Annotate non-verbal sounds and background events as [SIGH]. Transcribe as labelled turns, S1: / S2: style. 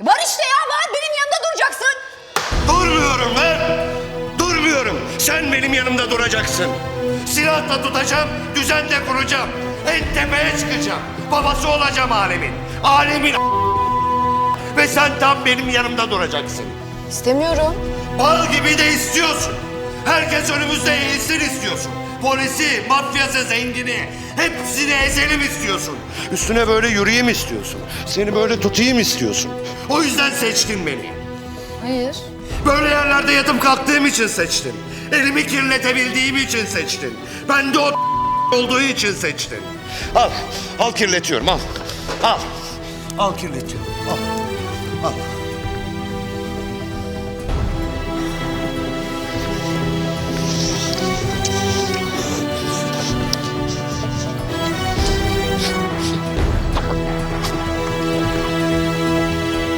S1: Var işte ya var. Benim yanımda duracaksın.
S2: Durmuyorum lan! Durmuyorum. Sen benim yanımda duracaksın. Silahla tutacağım, düzen de kuracağım. En tepeye çıkacağım. Babası olacağım alemin. Alemin ve sen tam benim yanımda duracaksın.
S1: İstemiyorum.
S2: Bal gibi de istiyorsun. Herkes önümüzde eğilsin istiyorsun. Polisi, mafyası, zengini hepsini ezelim istiyorsun. Üstüne böyle yürüyeyim istiyorsun. Seni böyle tutayım istiyorsun. O yüzden seçtin beni.
S1: Hayır.
S2: Böyle yerlerde yatıp kalktığım için seçtin. Elimi kirletebildiğim için seçtin. Ben de o [LAUGHS] olduğu için seçtin. Al, al kirletiyorum al. Al. Al kirletiyorum al. Al.